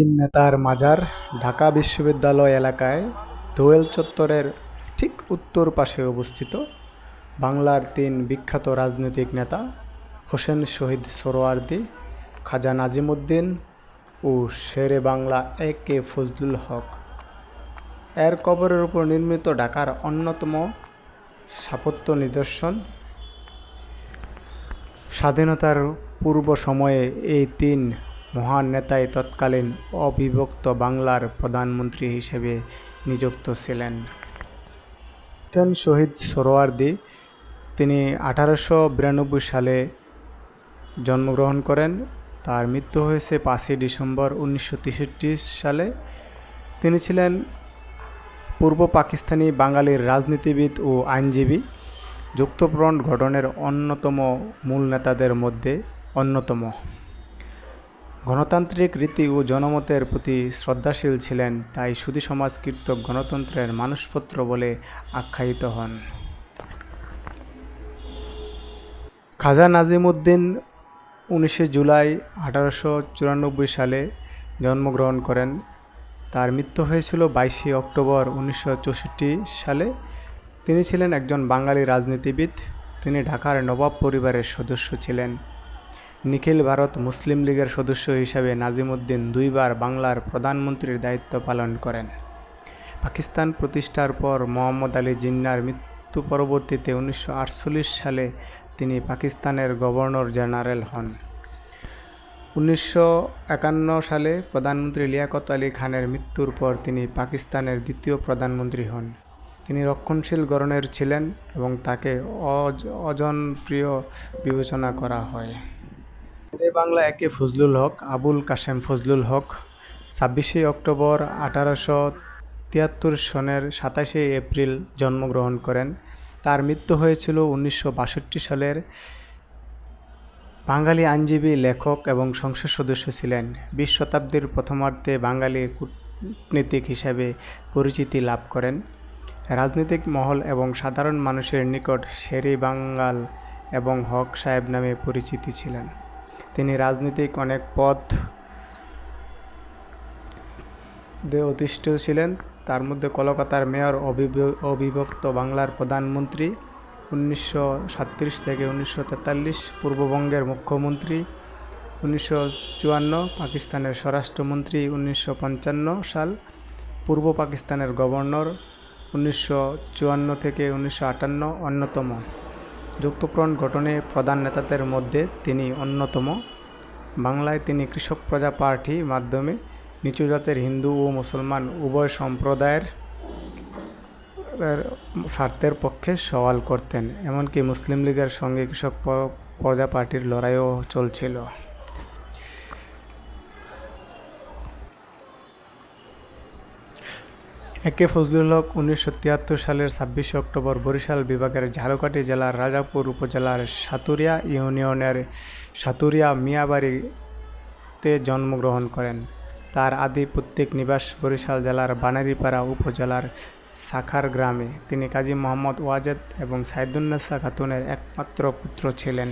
তিন নেতার মাজার ঢাকা বিশ্ববিদ্যালয় এলাকায় দোয়েল চত্বরের ঠিক উত্তর পাশে অবস্থিত বাংলার তিন বিখ্যাত রাজনৈতিক নেতা হোসেন শহীদ সোহরাওয়ার্দী খাজা নাজিমুদ্দিন ও শেরে বাংলা এ কে ফজলুল হক। এর কবরের উপর নির্মিত ঢাকার অন্যতম স্থাপত্য নিদর্শন। স্বাধীনতার পূর্ব সময়ে এই তিন মহান নেতাই তৎকালীন অবিভক্ত বাংলার প্রধানমন্ত্রী হিসেবে নিযুক্ত ছিলেন। হোসেন শহীদ সোহরাওয়ার্দী তিনি আঠারোশো বিরানব্বই সালে জন্মগ্রহণ করেন। তার মৃত্যু হয়েছে পাঁচই ডিসেম্বর উনিশশো তেষট্টি সালে। তিনি ছিলেন পূর্ব পাকিস্তানি বাঙালির রাজনীতিবিদ ও আইনজীবী। যুক্তফ্রন্ট গঠনের অন্যতম মূল নেতাদের মধ্যে অন্যতম। গণতান্ত্রিক রীতি ও জনমতের প্রতি শ্রদ্ধাশীল ছিলেন, তাই সুধী সমাজকৃত গণতন্ত্রের মানুষপত্র বলে আখ্যায়িত হন। খাজা নাজিমুদ্দিন উনিশে জুলাই আঠারোশো চুরানব্বই সালে জন্মগ্রহণ করেন। তার মৃত্যু হয়েছিল বাইশে অক্টোবর উনিশশো চৌষট্টি সালে। তিনি ছিলেন একজন বাঙালি রাজনীতিবিদ। তিনি ঢাকার নবাব পরিবারের সদস্য ছিলেন। নিখিল ভারত মুসলিম লীগের সদস্য হিসাবে নাজিমুদ্দিন দুইবার বাংলার প্রধানমন্ত্রীর দায়িত্ব পালন করেন। পাকিস্তান প্রতিষ্ঠার পর মোহাম্মদ আলী জিন্নার মৃত্যু পরবর্তীতে উনিশশো আটচল্লিশ সালে তিনি পাকিস্তানের গভর্নর জেনারেল হন। উনিশশো একান্ন সালে প্রধানমন্ত্রী লিয়াকত আলী খানের মৃত্যুর পর তিনি পাকিস্তানের দ্বিতীয় প্রধানমন্ত্রী হন। তিনি রক্ষণশীল গড়নের ছিলেন এবং তাকে অজনপ্রিয় বিবেচনা করা হয়। বাংলা একে ফজলুল হক, আবুল কাশেম ফজলুল হক। ছাব্বিশে অক্টোবর আঠারোশো তিয়াত্তর সনের সাতাশে এপ্রিল জন্মগ্রহণ করেন। তার মৃত্যু হয়েছিল উনিশশো বাষট্টি সালের। বাঙালি আইনজীবী, লেখক এবং সংসদ সদস্য ছিলেন। বিশ শতাব্দীর প্রথমার্ধে বাঙালি কূটনীতিক হিসাবে পরিচিতি লাভ করেন। রাজনৈতিক মহল এবং সাধারণ মানুষের নিকট শেরি বাঙ্গাল এবং হক সাহেব নামে পরিচিতি ছিলেন। তিনি রাজনৈতিক অনেক পদ অধিষ্ঠ ছিলেন। তার মধ্যে কলকাতার মেয়র অবিভক্ত বাংলার প্রধানমন্ত্রী, উনিশশো থেকে উনিশশো তেতাল্লিশ পূর্ববঙ্গের মুখ্যমন্ত্রী, উনিশশো চুয়ান্ন পাকিস্তানের স্বরাষ্ট্রমন্ত্রী, উনিশশো পঞ্চান্ন সাল পূর্ব পাকিস্তানের গভর্নর, উনিশশো চুয়ান্ন থেকে উনিশশো আটান্ন অন্যতম। যুক্তফ্রন্ট গঠনে প্রধান নেতাদের মধ্যে তিনি অন্যতম। বাংলায় তিনি কৃষক প্রজা পার্টি মাধ্যমে নিচু জাতের হিন্দু ও মুসলমান উভয় সম্প্রদায়ের স্বার্থের পক্ষে সওয়াল করতেন, এমনকি মুসলিম লীগের সঙ্গে কৃষক প্রজা পার্টির লড়াইও চলছিল। একে ফজলুল হক উনিশশো তিয়াত্তর সালের ছাব্বিশে অক্টোবর বরিশাল বিভাগের ঝালকাঠি জেলার রাজাপুর উপজেলার সাতুরিয়া ইউনিয়নের সাতুরিয়া মিয়াবাড়িতে জন্মগ্রহণ করেন। তার আদি প্রত্যেক নিবাস বরিশাল জেলার বানারীপাড়া উপজেলার সাখার গ্রামে। তিনি কাজী মোহাম্মদ ওয়াজেদ এবং সাইদুন্নেসা খাতুনের একমাত্র পুত্র ছিলেন।